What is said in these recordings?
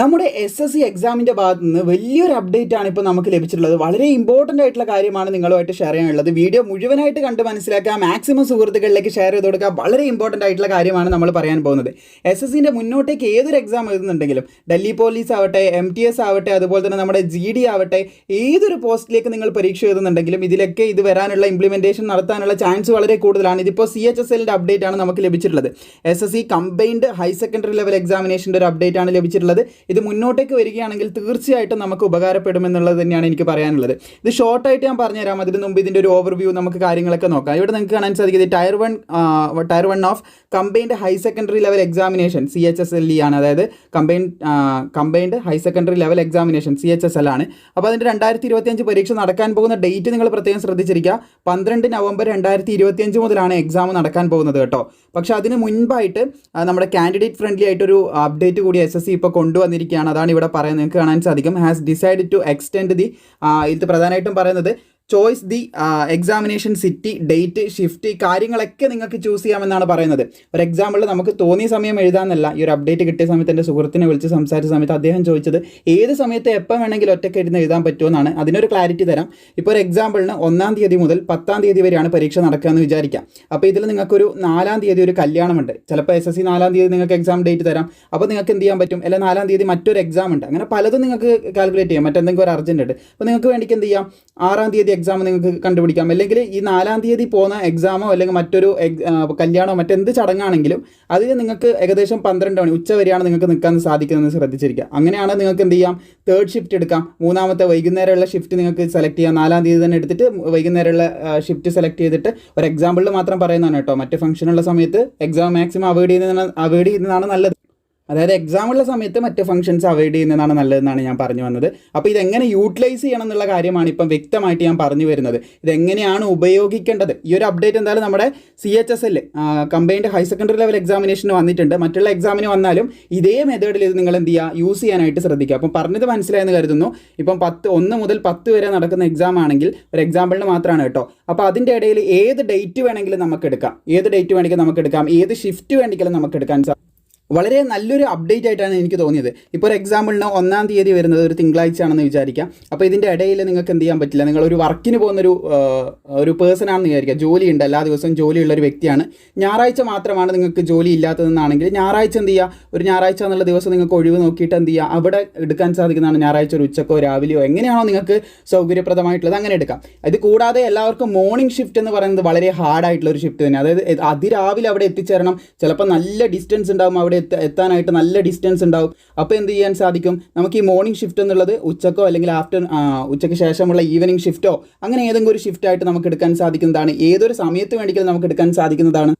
നമ്മുടെ S S C എക്സാമിന്റെ ഭാഗത്ത് നിന്ന് വലിയൊരു അപ്ഡേറ്റ് ആണ് ഇപ്പോൾ നമുക്ക് ലഭിച്ചിട്ടുള്ളത്. വളരെ ഇമ്പോർട്ടന്റ് ആയിട്ടുള്ള കാര്യമാണ് നിങ്ങളുമായിട്ട് ഷെയർ ചെയ്യാനുള്ളത്. വീഡിയോ മുഴുവനായിട്ട് കണ്ട് മനസ്സിലാക്കുക മാക്സിമം സുഹൃത്തുക്കളിലേക്ക് ഷെയർ ചെയ്ത് കൊടുക്കുക. വളരെ ഇമ്പോർട്ടന്റ് ആയിട്ടുള്ള കാര്യമാണ് നമ്മൾ പറയാൻ പോകുന്നത്. എസ് എസ് സിന്റെ മുന്നോട്ടേക്ക് ഏതൊരു എക്സാം എഴുതുന്നുണ്ടെങ്കിലും ഡൽഹി പോലീസ് ആവട്ടെ എം ടി എസ് ആവട്ടെ അതുപോലെ തന്നെ നമ്മുടെ ജി ഡി ആവട്ടെ ഏതൊരു പോസ്റ്റിലേക്ക് നിങ്ങൾ പരീക്ഷ എഴുതുന്നുണ്ടെങ്കിലും ഇതിലൊക്കെ ഇത് വരാനുള്ള ഇംപ്ലിമെന്റേഷൻ നടത്താനുള്ള ചാൻസ് വളരെ കൂടുതലാണ്. ഇതിപ്പോൾ സി എച്ച് എസ് എല്ലിന്റെ അപ്ഡേറ്റ് ആണ് നമുക്ക് ലഭിച്ചിട്ടുള്ളത്. S S C combined higher secondary level എക്സാമിനേഷന്റെ ഒരു അപ്ഡേറ്റ് ആണ് ലഭിച്ചിട്ടുള്ളത്. ഇത് മുന്നോട്ടേക്ക് വരികയാണെങ്കിൽ തീർച്ചയായിട്ടും നമുക്ക് ഉപകാരപ്പെടുമെന്നുള്ളത് തന്നെയാണ് എനിക്ക് പറയാനുള്ളത്. ഇത് ഷോർട്ടായിട്ട് ഞാൻ പറഞ്ഞുതരാം. അതിന് മുമ്പ് ഇതിന്റെ ഒരു ഓവർവ്യൂ നമുക്ക് കാര്യങ്ങളൊക്കെ നോക്കാം. ഇവിടെ നിങ്ങൾക്ക് കാണാൻ സാധിക്കുന്നത് tier one tier one of combined high secondary level examination C H S L E ആണ്. അതായത് combined combined high secondary level examination C H S L ആണ്. അപ്പോൾ അതിന്റെ രണ്ടായിരത്തി ഇരുപത്തിയഞ്ച് പരീക്ഷ നടക്കാൻ പോകുന്ന ഡേറ്റ് നിങ്ങൾ പ്രത്യേകം ശ്രദ്ധിച്ചിരിക്കുക. പന്ത്രണ്ട് നവംബർ രണ്ടായിരത്തി ഇരുപത്തിയഞ്ച് മുതലാണ് എക്സാം നടക്കാൻ പോകുന്നത് കേട്ടോ. പക്ഷേ അതിന് മുൻപായിട്ട് നമ്മുടെ കാൻഡിഡേറ്റ് ഫ്രണ്ട്ലി ആയിട്ടൊരു അപ്ഡേറ്റ് കൂടി എസ് എസ് സി ഇപ്പോൾ കൊണ്ടുവന്നിരിക്കുകയാണ് അതാണ് ഇവിടെ പറയുന്നത്. നിങ്ങൾക്ക് കാണാൻ സാധിക്കും. Has decide to extend the ഇത് പ്രധാനമായിട്ടും പറയുന്നത് choice the examination city date shift കാര്യങ്ങളൊക്കെ നിങ്ങൾക്ക് ചൂസ് ചെയ്യാമെന്നാണ് പറയുന്നത്. ഒരു എക്സാമ്പിൾ നമുക്ക് തോന്നിയ സമയം എഴുതാമെന്നല്ല. ഈ ഒരു അപ്ഡേറ്റ് കിട്ടിയ സമയത്ത് എന്റെ സുഹൃത്തിനെ വിളിച്ച് സംസാരിച്ച സമയത്ത് അദ്ദേഹം ചോദിച്ചത് ഏത് സമയത്ത് എപ്പോൾ വേണമെങ്കിലും ഒറ്റയ്ക്ക് ഇരുന്ന് എഴുതാൻ പറ്റുമെന്നാണ് അതിനൊരു ക്ലാരിറ്റി തരാം. ഇപ്പോൾ ഒരു എക്സാമ്പിളിന് ഒന്നാം തീയതി മുതൽ പത്താം തീയതി വരെയാണ് പരീക്ഷ നടക്കുക എന്ന് വിചാരിക്കാം അപ്പോൾ ഇതിൽ നിങ്ങൾക്കൊരു നാലാം തീയതി ഒരു കല്യാണമുണ്ട്. ചിലപ്പോൾ എസ് എസ് സി നാലാം തീയതി നിങ്ങൾക്ക് എക്സാം ഡേറ്റ് തരാം. അപ്പോൾ നിങ്ങൾക്ക് എന്ത് ചെയ്യാൻ പറ്റും? അല്ലെങ്കിൽ നാലാം തീയതി മറ്റൊരു എക്സാം ഉണ്ട്. അങ്ങനെ പലതും നിങ്ങൾക്ക് കാൽക്കുലേറ്റ് ചെയ്യാം. മറ്റെന്തെങ്കിലും ഒരു അർജന്റ് ഉണ്ട്. അപ്പോൾ നിങ്ങൾക്ക് വേണ്ടിക്ക് എന്ത് ചെയ്യാം? ആറാം തീയതി എക്സാം നിങ്ങൾക്ക് കണ്ടുപിടിക്കാം. അല്ലെങ്കിൽ ഈ നാലാം തീയതി പോകുന്ന എക്സാമോ അല്ലെങ്കിൽ മറ്റൊരു കല്യാണമോ മറ്റെന്ത് ചടങ്ങാണെങ്കിലും അതിൽ നിങ്ങൾക്ക് ഏകദേശം പന്ത്രണ്ട് മണി ഉച്ച വരെയാണ് നിങ്ങൾക്ക് നിൽക്കാൻ സാധിക്കുന്നത് ശ്രദ്ധിച്ചിരിക്കുക. അങ്ങനെയാണ് നിങ്ങൾക്ക് എന്ത് ചെയ്യാം? തേർഡ് ഷിഫ്റ്റ് എടുക്കാം. മൂന്നാമത്തെ വൈകുന്നേരമുള്ള ഷിഫ്റ്റ് നിങ്ങൾക്ക് സെലക്ട് ചെയ്യാം. നാലാം തീയതി തന്നെ എടുത്തിട്ട് വൈകുന്നേരമുള്ള ഷിഫ്റ്റ് സെലക്ട് ചെയ്തിട്ട് ഒരു എക്സാമ്പിളിൽ മാത്രം പറയുന്നതാണ് കേട്ടോ. മറ്റ് ഫംഗ്ഷനുള്ള സമയത്ത് എക്സാം മാക്സിമം അവോയ്ഡ് ചെയ്യുന്നതാണ് അവോയ്ഡ് ചെയ്യുന്നതാണ് നല്ലത്. അതായത് എക്സാമുള്ള സമയത്ത് മറ്റ് ഫംഗ്ഷൻസ് അവോയ്ഡ് ചെയ്യുന്നതാണ് നല്ലതെന്നാണ് ഞാൻ പറഞ്ഞു വന്നത്. അപ്പോൾ ഇതെങ്ങനെ യൂട്ടിലൈസ് ചെയ്യണം എന്നുള്ള കാര്യമാണ് ഇപ്പം വ്യക്തമായിട്ട് ഞാൻ പറഞ്ഞു വരുന്നത്. ഇതെങ്ങനെയാണ് ഉപയോഗിക്കേണ്ടത്? ഈ ഒരു അപ്ഡേറ്റ് എന്തായാലും നമ്മുടെ C H S L combined higher secondary level എക്സാമിനേഷന് വന്നിട്ടുണ്ട്. മറ്റുള്ള എക്സാമിന് വന്നാലും ഇതേ മെത്തേഡിൽ ഇത് നിങ്ങൾ എന്ത് ചെയ്യുക? യൂസ് ചെയ്യാനായിട്ട് ശ്രദ്ധിക്കുക. അപ്പം പറഞ്ഞത് മനസ്സിലായെന്ന് കരുതുന്നു. ഇപ്പം പത്ത് ഒന്ന് മുതൽ പത്ത് വരെ നടക്കുന്ന എക്സാം ആണെങ്കിൽ ഒരു എക്സാമ്പിളിന് മാത്രമാണ് കേട്ടോ. അപ്പോൾ അതിന്റെ ഇടയിൽ ഏത് ഡേറ്റ് വേണമെങ്കിലും നമുക്ക് എടുക്കാം. ഏത് ഡേറ്റ് വേണമെങ്കിലും നമുക്ക് എടുക്കാം. ഏത് ഷിഫ്റ്റ് വേണമെങ്കിലും നമുക്ക് എടുക്കാൻ സാധിക്കും വളരെ നല്ലൊരു അപ്ഡേറ്റ് ആയിട്ടാണ് എനിക്ക് തോന്നിയത്. ഇപ്പോൾ ഒരു എക്സാമ്പിളിന് ഒന്നാം തീയതി വരുന്നത് ഒരു തിങ്കളാഴ്ച ആണെന്ന് വിചാരിക്കാം. അപ്പോൾ ഇതിന്റെ ഇടയിൽ നിങ്ങൾക്ക് എന്ത് ചെയ്യാൻ പറ്റില്ല? നിങ്ങൾ ഒരു വർക്കിന് പോകുന്നൊരു ഒരു പേഴ്സൺ ആണെന്ന് വിചാരിക്കുക ജോലിയുണ്ട് എല്ലാ ദിവസവും ജോലിയുള്ള ഒരു വ്യക്തിയാണ്. ഞായറാഴ്ച മാത്രമാണ് നിങ്ങൾക്ക് ജോലി ഇല്ലാത്തതെന്നാണെങ്കിൽ ഞായറാഴ്ച എന്ത് ചെയ്യുക ഒരു ഞായറാഴ്ച എന്നുള്ള ദിവസം നിങ്ങൾക്ക് ഒഴിവ് നോക്കിയിട്ട് എന്ത് ചെയ്യുക അവിടെ എടുക്കാൻ സാധിക്കുന്നതാണ് ഞായറാഴ്ച ഒരു ഉച്ചക്കോ രാവിലെയോ എങ്ങനെയാണോ നിങ്ങൾക്ക് സൗകര്യപ്രദമായിട്ടുള്ളത് അങ്ങനെ എടുക്കാം. ഇത് കൂടാതെ എല്ലാവർക്കും മോർണിംഗ് ഷിഫ്റ്റ് എന്ന് പറയുന്നത് വളരെ ഹാർഡായിട്ടുള്ള ഒരു ഷിഫ്റ്റ് തന്നെ അതായത് അതിരാവിലെ അവിടെ എത്തിച്ചേരണം. ചിലപ്പോൾ നല്ല ഡിസ്റ്റൻസ് ഉണ്ടാകും അവിടെ എത്ത എത്താനായിട്ട് നല്ല ഡിസ്റ്റൻസ് ഉണ്ടാവും. അപ്പോൾ എന്ത് ചെയ്യാൻ സാധിക്കും? നമുക്ക് ഈ മോർണിംഗ് ഷിഫ്റ്റ് എന്നുള്ളത് ഉച്ചക്കോ അല്ലെങ്കിൽ ആഫ്റ്റർ ഉച്ചയ്ക്ക് ശേഷമുള്ള ഈവനിങ് ഷിഫ്റ്റോ അങ്ങനെ ഏതെങ്കിലും ഒരു ഷിഫ്റ്റായിട്ട് നമുക്ക് എടുക്കാൻ സാധിക്കുന്നതാണ്. ഏതൊരു സമയത്ത് വേണമെങ്കിലും നമുക്ക് എടുക്കാൻ സാധിക്കുന്നതാണ്.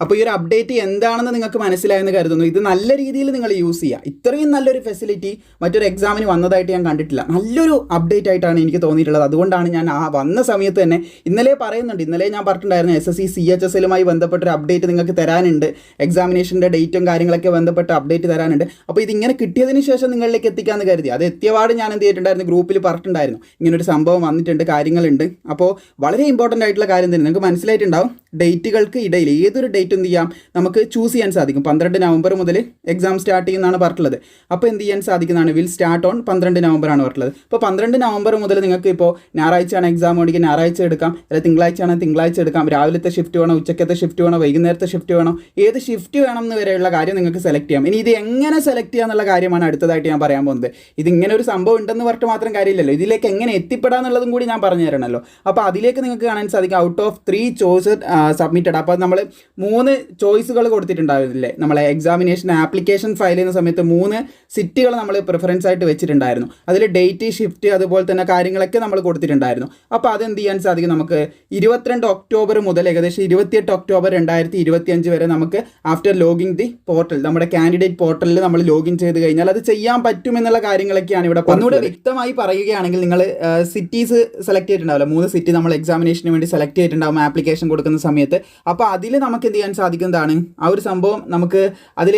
അപ്പോൾ ഈ ഒരു അപ്ഡേറ്റ് എന്താണെന്ന് നിങ്ങൾക്ക് മനസ്സിലായെന്ന് കരുതുന്നു. ഇത് നല്ല രീതിയിൽ നിങ്ങൾ യൂസ് ചെയ്യുക. ഇത്രയും നല്ലൊരു ഫെസിലിറ്റി മറ്റൊരു എക്സാമിന് വന്നതായിട്ട് ഞാൻ കണ്ടിട്ടില്ല. നല്ലൊരു അപ്ഡേറ്റ് ആയിട്ടാണ് എനിക്ക് തോന്നിയിട്ടുള്ളത്. അതുകൊണ്ടാണ് ഞാൻ ആ വന്ന സമയത്ത് തന്നെ ഇന്നലെ പറയുന്നുണ്ട്. ഇന്നലെ ഞാൻ പറഞ്ഞിട്ടുണ്ടായിരുന്നു S S C C H S ബന്ധപ്പെട്ടൊരു update നിങ്ങൾക്ക് തരാനുണ്ട്. എക്സാമിനേഷന്റെ ഡേറ്റും കാര്യങ്ങളൊക്കെ ബന്ധപ്പെട്ട അപ്ഡേറ്റ് തരാനുണ്ട്. അപ്പോൾ ഇതിങ്ങനെ കിട്ടിയതിന് ശേഷം നിങ്ങളിലേക്ക് എത്തിക്കാമെന്ന് കരുതി. അത് എത്തിയപാട് ഞാൻ എന്ത് ചെയ്തിട്ടുണ്ടായിരുന്നു? ഗ്രൂപ്പിൽ പറഞ്ഞിട്ടുണ്ടായിരുന്നു. ഇങ്ങനൊരു സംഭവം വന്നിട്ടുണ്ട് കാര്യങ്ങളുണ്ട്. അപ്പോൾ വളരെ ഇമ്പോർട്ടന്റ് ആയിട്ടുള്ള കാര്യം തന്നെ. നിങ്ങൾക്ക് മനസ്സിലായിട്ടുണ്ടാവും? ഡേറ്റുകൾക്ക് ഇടയിൽ ഏതൊരു ഡേറ്റ് എന്ത് ചെയ്യാം? നമുക്ക് ചൂസ് ചെയ്യാൻ സാധിക്കും. പന്ത്രണ്ട് നവംബർ മുതൽ എക്സാം സ്റ്റാർട്ട് ചെയ്യുന്നതാണ് പറഞ്ഞിട്ടുള്ളത്. അപ്പോൾ എന്ത് ചെയ്യാൻ സാധിക്കുന്നതാണ്? വിൽ സ്റ്റാർട്ട് ഓൺ പന്ത്രണ്ട് നവംബറാണ് പറഞ്ഞിട്ടുള്ളത്. ഇപ്പോൾ പന്ത്രണ്ട് നവംബർ മുതൽ നിങ്ങൾക്ക് ഇപ്പോൾ ഞായറാഴ്ചയാണ് എക്സാം ഓടിക്കുക. ഞായറാഴ്ച എടുക്കാം. അല്ലെങ്കിൽ തിങ്കളാഴ്ചയാണ് തിങ്കളാഴ്ച എടുക്കാം. രാവിലത്തെ ഷിഫ്റ്റ് വേണോ? ഉച്ചക്കത്തെ ഷിഫ്റ്റ് വേണോ? വൈകുന്നേരത്തെ ഷിഫ്റ്റ് വേണോ? ഏത് ഷിഫ്റ്റ് വേണം എന്ന് വരെയുള്ള കാര്യം നിങ്ങൾക്ക് സെലക്ട് ചെയ്യാം. ഇനി ഇത് എങ്ങനെ സെലക്ട് ചെയ്യുക എന്നുള്ള കാര്യമാണ് അടുത്തതായിട്ട് ഞാൻ പറയാൻ പോകുന്നത്. ഇത് ഇങ്ങനെ ഒരു സംഭവം ഉണ്ടെന്ന് പറഞ്ഞിട്ട് മാത്രം കാര്യമില്ലല്ലോ. ഇതിലേക്ക് എങ്ങനെ എത്തിപ്പെടാന്നുള്ളതും കൂടി ഞാൻ പറഞ്ഞു തരണമല്ലോ. അപ്പോൾ അതിലേക്ക് നിങ്ങൾക്ക് കാണാൻ സാധിക്കും. Out of three choice submitted അപ്പോൾ നമ്മൾ മൂന്ന് ചോയ്സുകൾ കൊടുത്തിട്ടുണ്ടായിരുന്നില്ലേ? നമ്മളെ എക്സാമിനേഷൻ ആപ്ലിക്കേഷൻ ഫയൽ ചെയ്യുന്ന സമയത്ത് മൂന്ന് സിറ്റികൾ നമ്മൾ പ്രിഫറൻസ് ആയിട്ട് വെച്ചിട്ടുണ്ടായിരുന്നു. അതിൽ ഡേറ്റ് ഷിഫ്റ്റ് അതുപോലെ തന്നെ കാര്യങ്ങളൊക്കെ നമ്മൾ കൊടുത്തിട്ടുണ്ടായിരുന്നു. അപ്പോൾ അതെന്ത് ചെയ്യാൻ സാധിക്കും? നമുക്ക് ഇരുപത്തിരണ്ട് ഒക്ടോബർ മുതൽ ഏകദേശം ഇരുപത്തിയെട്ട് ഒക്ടോബർ രണ്ടായിരത്തി ഇരുപത്തിയഞ്ച് വരെ നമുക്ക് ആഫ്റ്റർ ലോഗിൻ ദി പോർട്ടൽ നമ്മുടെ കാൻഡിഡേറ്റ് പോർട്ടലിൽ നമ്മൾ ലോഗിൻ ചെയ്ത് കഴിഞ്ഞാൽ അത് ചെയ്യാൻ പറ്റുമെന്നുള്ള കാര്യങ്ങളൊക്കെയാണ് ഇവിടെ ഒന്നുകൂടെ വ്യക്തമായി പറയുകയാണെങ്കിൽ നിങ്ങൾ സിറ്റീസ് സെലക്ട് ചെയ്തിട്ടുണ്ടാവില്ല? മൂന്ന് സിറ്റി നമ്മൾ എക്സാമിനേഷന് വേണ്ടി സെലക്ട് ചെയ്തിട്ടുണ്ടാവും ആപ്ലിക്കേഷൻ കൊടുക്കുന്ന സമയത്ത്. അപ്പോൾ അതിൽ നമുക്ക് എന്ത് ചെയ്യാൻ സാധിക്കുന്നതാണ് ആ ഒരു സംഭവം നമുക്ക് അതിൽ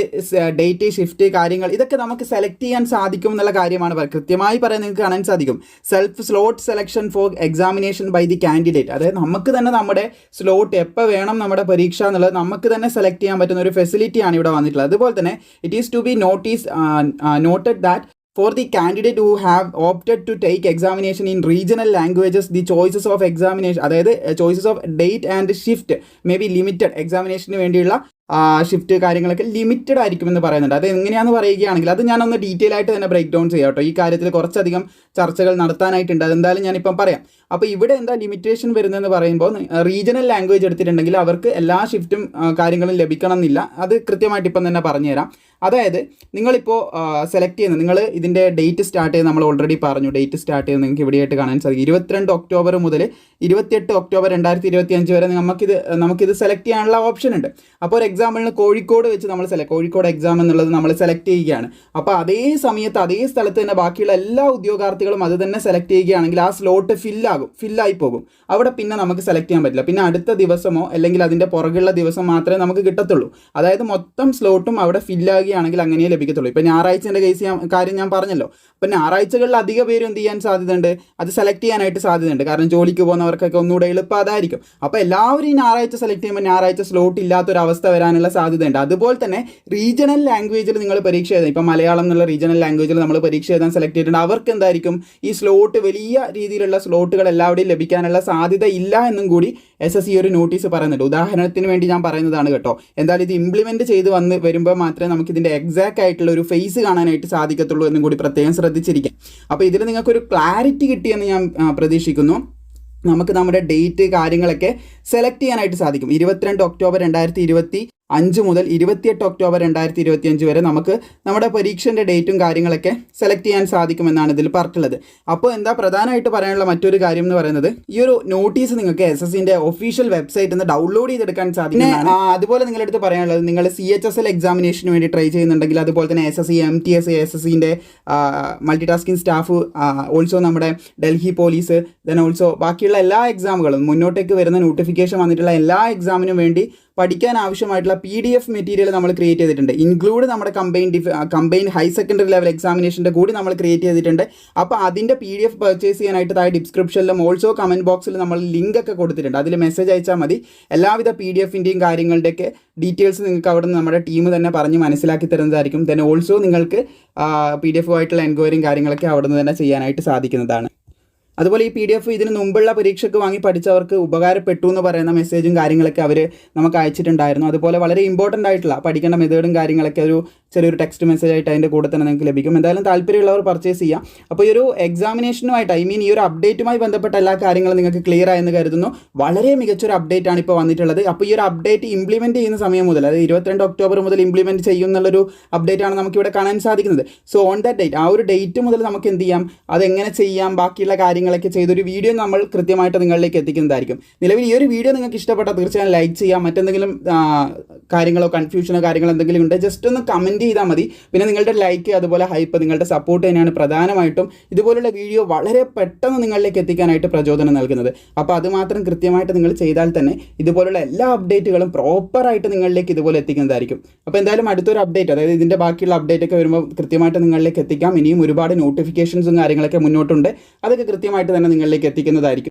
ഡേറ്റ് ഷിഫ്റ്റ് കാര്യങ്ങൾ ഇതൊക്കെ നമുക്ക് സെലക്ട് ചെയ്യാൻ സാധിക്കും എന്നുള്ള കാര്യമാണ് കൃത്യമായി പറയാൻ നിങ്ങൾക്ക് കാണാൻ സാധിക്കും. Self slot selection for examination by the candidate അതായത് നമുക്ക് തന്നെ നമ്മുടെ സ്ലോട്ട് എപ്പോൾ വേണം നമ്മുടെ പരീക്ഷ എന്നുള്ളത് നമുക്ക് തന്നെ സെലക്ട് ചെയ്യാൻ പറ്റുന്ന ഒരു ഫെസിലിറ്റിയാണ് ഇവിടെ വന്നിട്ടുള്ളത്. അതുപോലെ തന്നെ it is to be notice noted that For the candidate who have opted to take examination in regional languages, the choices of examination, അതായത് choices of date and shift may be limited എക്സാമിനേഷന് വേണ്ടിയുള്ള shift കാര്യങ്ങളൊക്കെ limited ആയിരിക്കും എന്ന് പറയുന്നുണ്ട്. അത് എങ്ങനെയാണെന്ന് പറയുകയാണെങ്കിൽ അത് ഞാനൊന്ന് ഡീറ്റെയിൽ ആയിട്ട് തന്നെ ബ്രേക്ക് ഡൗൺ ചെയ്യാം കേട്ടോ. ഈ കാര്യത്തിൽ കുറച്ചധികം ചർച്ചകൾ നടത്താനായിട്ടുണ്ട്. അതെന്തായാലും ഞാനിപ്പം പറയാം. അപ്പോൾ ഇവിടെ എന്താ ലിമിറ്റേഷൻ വരുന്നതെന്ന് പറയുമ്പോൾ റീജിയണൽ ലാംഗ്വേജ് എടുത്തിട്ടുണ്ടെങ്കിൽ അവർക്ക് എല്ലാ ഷിഫ്റ്റും കാര്യങ്ങളും ലഭിക്കണം എന്നില്ല അത് കൃത്യമായിട്ട് ഇപ്പം തന്നെ പറഞ്ഞുതരാം. അതായത് നിങ്ങളിപ്പോൾ സെലക്ട് ചെയ്യുന്നത് നിങ്ങൾ ഇതിന്റെ ഡേറ്റ് സ്റ്റാർട്ട് ചെയ്ത് നമ്മൾ ഓൾറെഡി പറഞ്ഞു ഡേറ്റ് സ്റ്റാർട്ട് ചെയ്ത് നിങ്ങൾക്ക് ഇവിടെയായിട്ട് കാണാൻ സാധിക്കും. ഇരുപത്തിരണ്ട് ഒക്ടോബർ മുതൽ ഇരുപത്തിയെട്ട് ഒക്ടോബർ രണ്ടായിരത്തി ഇരുപത്തി അഞ്ച് വരെ നമുക്കിത് നമുക്കിത് സെലക്ട് ചെയ്യാനുള്ള ഓപ്ഷൻ ഉണ്ട്. അപ്പോൾ ഒരു എക്സാമ്പിളിന് കോഴിക്കോട് വെച്ച് നമ്മൾ സെലക്ട് കോഴിക്കോട് എക്സാം എന്നുള്ളത് നമ്മൾ സെലക്ട് ചെയ്യുകയാണ്. അപ്പോൾ അതേ സമയത്ത് അതേ സ്ഥലത്ത് തന്നെ ബാക്കിയുള്ള എല്ലാ ഉദ്യോഗാർത്ഥികളും അത് തന്നെ സെലക്ട് ചെയ്യുകയാണെങ്കിൽ ആ സ്ലോട്ട് ഫില്ലാകും ഫില്ലായി പോകും. അവിടെ പിന്നെ നമുക്ക് സെലക്ട് ചെയ്യാൻ പറ്റില്ല. പിന്നെ അടുത്ത ദിവസമോ അല്ലെങ്കിൽ അതിന്റെ പുറകുള്ള ദിവസം മാത്രമേ നമുക്ക് കിട്ടത്തുള്ളൂ. അതായത് മൊത്തം സ്ലോട്ടും അവിടെ ഫില്ലാകുകയാണെങ്കിൽ അങ്ങനെയേ ലഭിക്കത്തുള്ളൂ. ഇപ്പോൾ ഞായറാഴ്ചന്റെ കേസ് ഞാൻ കാര്യം ഞാൻ പറഞ്ഞല്ലോ. അപ്പോൾ ഞായറാഴ്ചകളിൽ അധിക പേര് എന്ത് ചെയ്യാൻ സാധ്യതയുണ്ട്? അത് സെലക്ട് ചെയ്യാനായിട്ട് സാധ്യതയുണ്ട്. കാരണം ജോലിക്ക് പോകുന്നവർക്കൊക്കെ ഒന്നുകൂടെ എളുപ്പം അതായിരിക്കും അപ്പോൾ എല്ലാവരും ഞായറാഴ്ച സെലക്ട് ചെയ്യുമ്പോൾ ഞായറാഴ്ച സ്ലോട്ട് ഇല്ലാത്തൊരവസ്ഥ വരാനുള്ള സാധ്യതയുണ്ട്. അതുപോലെ തന്നെ റീജിയണൽ ലാംഗ്വേജിൽ നിങ്ങൾ പരീക്ഷ എഴുതാം ഇപ്പോൾ മലയാളം എന്നുള്ള റീജിയണൽ ലാംഗ്വേജിൽ നമ്മൾ പരീക്ഷ എഴുതാൻ സെലക്ട് ചെയ്തിട്ടുണ്ട്. അവർക്ക് എന്തായിരിക്കും? ഈ സ്ലോട്ട് വലിയ രീതിയിലുള്ള സ്ലോട്ടുകൾ എല്ലാവരുടെയും ലഭിക്കാനുള്ള സാധ്യത ഇല്ല എന്നും കൂടി എസ് എസ് ഈ ഒരു നോട്ടീസ് പറയുന്നുണ്ട്. ഉദാഹരണത്തിന് വേണ്ടി ഞാൻ പറയുന്നതാണ് കേട്ടോ. എന്തായാലും ഇത് ഇംപ്ലിമെന്റ് ചെയ്ത് വന്ന് വരുമ്പോൾ മാത്രമേ നമുക്ക് ഇതിന്റെ എക്സാക്റ്റ് ആയിട്ടുള്ള ഒരു ഫേസ് കാണാനായിട്ട് സാധിക്കത്തുള്ളൂ എന്നും കൂടി പ്രത്യേകം ശ്രദ്ധിച്ചിരിക്കാം. അപ്പോൾ ഇതിൽ നിങ്ങൾക്കൊരു ക്ലാരിറ്റി കിട്ടിയെന്ന് ഞാൻ പ്രതീക്ഷിക്കുന്നു. നമുക്ക് നമ്മുടെ ഡേറ്റ് കാര്യങ്ങളൊക്കെ സെലക്ട് ചെയ്യാനായിട്ട് സാധിക്കും. ഇരുപത്തിരണ്ട് ഒക്ടോബർ രണ്ടായിരത്തി ഇരുപത്തി അഞ്ച് മുതൽ ഇരുപത്തിയെട്ട് ഒക്ടോബർ രണ്ടായിരത്തി ഇരുപത്തി അഞ്ച് വരെ നമുക്ക് നമ്മുടെ പരീക്ഷന്റെ ഡേറ്റും കാര്യങ്ങളൊക്കെ സെലക്ട് ചെയ്യാൻ സാധിക്കുമെന്നാണ് ഇതിൽ പറഞ്ഞിട്ടുള്ളത്. അപ്പോൾ എന്താ പ്രധാനമായിട്ട് പറയാനുള്ള മറ്റൊരു കാര്യം എന്ന് പറയുന്നത് ഈ ഒരു നോട്ടീസ് നിങ്ങൾക്ക് എസ് എസ് ഇന്റെ ഒഫീഷ്യൽ വെബ്സൈറ്റിൽ നിന്ന് ഡൗൺലോഡ് ചെയ്തെടുക്കാൻ സാധിക്കും അതുപോലെ നിങ്ങളെടുത്ത് പറയാനുള്ളത് നിങ്ങൾ സി എച്ച് എസ് എൽ എക്സാമിനേഷന് വേണ്ടി ട്രൈ ചെയ്യുന്നുണ്ടെങ്കിൽ അതുപോലെ തന്നെ S S C M T S S S സിന്റെ മൾട്ടി സ്റ്റാഫ് ഓൾസോ നമ്മുടെ ഡൽഹി പോലീസ് ദെൻ ഓൾസോ ബാക്കിയുള്ള എല്ലാ എക്സാമുകളും മുന്നോട്ടേക്ക് വരുന്ന നോട്ടിഫിക്കേഷൻ വന്നിട്ടുള്ള എല്ലാ എക്സാമിനും വേണ്ടി പഠിക്കാൻ ആവശ്യമായിട്ടുള്ള പി ഡി എഫ് മെറ്റീരിയൽ നമ്മൾ ക്രിയേറ്റ് ചെയ്തിട്ടുണ്ട്. ഇൻക്ലൂഡ് നമ്മുടെ combined combine high secondary level എക്സാമിനേഷന്റെ കൂടി നമ്മൾ ക്രിയേറ്റ് ചെയ്തിട്ടുണ്ട്. അപ്പോൾ അതിന്റെ പി ഡി എഫ് പർച്ചേസ് ചെയ്യാനായിട്ട് താഴെ ഡിസ്ക്രിപ്ഷനിലും ഓൾസോ കമന്റ് ബോക്സിൽ നമ്മൾ ലിങ്ക് ഒക്കെ കൊടുത്തിട്ടുണ്ട്. അതിൽ മെസ്സേജ് അയച്ചാൽ മതി. എല്ലാവിധ പി ഡി എഫിന്റെയും കാര്യങ്ങളുടെയൊക്കെ ഡീറ്റെയിൽസ് നിങ്ങൾക്ക് അവിടെ നിന്ന് നമ്മുടെ ടീം തന്നെ പറഞ്ഞ് മനസ്സിലാക്കി തരുന്നതായിരിക്കും. ദെൻ ഓൾസോ നിങ്ങൾക്ക് പി ഡി എഫ് ആയിട്ടുള്ള എൻക്വയറിയും കാര്യങ്ങളൊക്കെ അവിടെ നിന്ന് തന്നെ ചെയ്യാനായിട്ട് സാധിക്കുന്നതാണ്. അതുപോലെ ഈ പി ഡി എഫ് ഇതിന് മുമ്പുള്ള പരീക്ഷയ്ക്ക് വാങ്ങി പഠിച്ചവർക്ക് ഉപകാരപ്പെട്ടു എന്ന് പറയുന്ന മെസ്സേജും കാര്യങ്ങളൊക്കെ അവർ നമുക്ക് അയച്ചിട്ടുണ്ടായിരുന്നു. അതുപോലെ വളരെ ഇമ്പോർട്ടന്റ് ആയിട്ടുള്ള പഠിക്കേണ്ട മെത്തേഡും കാര്യങ്ങളൊക്കെ ഒരു ചെറിയൊരു ടെക്സ്റ്റ് മെസ്സേജ് ആയിട്ട് അതിന്റെ കൂടെ തന്നെ നിങ്ങൾക്ക് ലഭിക്കും. എന്തായാലും താല്പര്യമുള്ളവർ പർച്ചേസ് ചെയ്യാം. അപ്പോൾ ഈ ഒരു എക്സാമിനേഷനുമായിട്ട് ഐ മീൻ ഈ ഒരു അപ്ഡേറ്റുമായി ബന്ധപ്പെട്ട എല്ലാ കാര്യങ്ങളും നിങ്ങൾക്ക് ക്ലിയർ ആയെന്ന് കരുതുന്നു. വളരെ മികച്ചൊരു അപ്ഡേറ്റ് ആണ് ഇപ്പോൾ വന്നിട്ടുള്ളത്. അപ്പോൾ ഈ ഒരു അപ്ഡേറ്റ് ഇംപ്ലിമെന്റ് ചെയ്യുന്ന സമയം മുതൽ അതായത് ഇരുപത്തിരണ്ട് ഒക്ടോബർ മുതൽ ഇംപ്ലിമെന്റ് ചെയ്യും എന്നുള്ളൊരു അപ്ഡേറ്റ് ആണ് നമുക്കിവിടെ കാണാൻ സാധിക്കുന്നത്. സോ ഓൺ ദാറ്റ് ഡേറ്റ് ആ ഒരു ഡേറ്റ് മുതൽ നമുക്ക് എന്ത് ചെയ്യാം? അതെങ്ങനെ ചെയ്യാം? ബാക്കിയുള്ള കാര്യങ്ങളൊക്കെ ചെയ്തൊരു വീഡിയോ നമ്മൾ കൃത്യമായിട്ട് നിങ്ങളിലേക്ക് എത്തിക്കുന്നതായിരിക്കും. നിലവിൽ ഈ ഒരു വീഡിയോ നിങ്ങൾക്ക് ഇഷ്ടപ്പെട്ടാൽ തീർച്ചയായും ലൈക്ക് ചെയ്യാം. മറ്റെന്തെങ്കിലും കാര്യങ്ങളോ കൺഫ്യൂഷനോ കാര്യങ്ങളോ എന്തെങ്കിലും ഉണ്ട് ജസ്റ്റ് ഒന്ന് കമന്റ് ചെയ്താൽ മതി. പിന്നെ നിങ്ങളുടെ ലൈക്ക് അതുപോലെ ഹൈപ്പ് നിങ്ങളുടെ സപ്പോർട്ട് തന്നെയാണ് പ്രധാനമായിട്ടും ഇതുപോലുള്ള വീഡിയോ വളരെ പെട്ടെന്ന് നിങ്ങളിലേക്ക് എത്തിക്കാനായിട്ട് പ്രചോദനം നൽകുന്നത്. അപ്പോൾ അതുമാത്രം കൃത്യമായിട്ട് നിങ്ങൾ ചെയ്താൽ തന്നെ ഇതുപോലുള്ള എല്ലാ അപ്ഡേറ്റുകളും പ്രോപ്പറായിട്ട് നിങ്ങളിലേക്ക് ഇതുപോലെ എത്തിക്കുന്നതായിരിക്കും. അപ്പോൾ എന്തായാലും അടുത്തൊരു അപ്ഡേറ്റ് അതായത് ഇതിന്റെ ബാക്കിയുള്ള അപ്ഡേറ്റ് ഒക്കെ വരുമ്പോൾ കൃത്യമായിട്ട് നിങ്ങളിലേക്ക് എത്തിക്കാം. ഇനിയും ഒരുപാട് നോട്ടിഫിക്കേഷൻസും കാര്യങ്ങളൊക്കെ മുന്നോട്ടുണ്ട്. അതൊക്കെ കൃത്യമായിട്ട് തന്നെ നിങ്ങളിലേക്ക് എത്തിക്കുന്നതായിരിക്കും.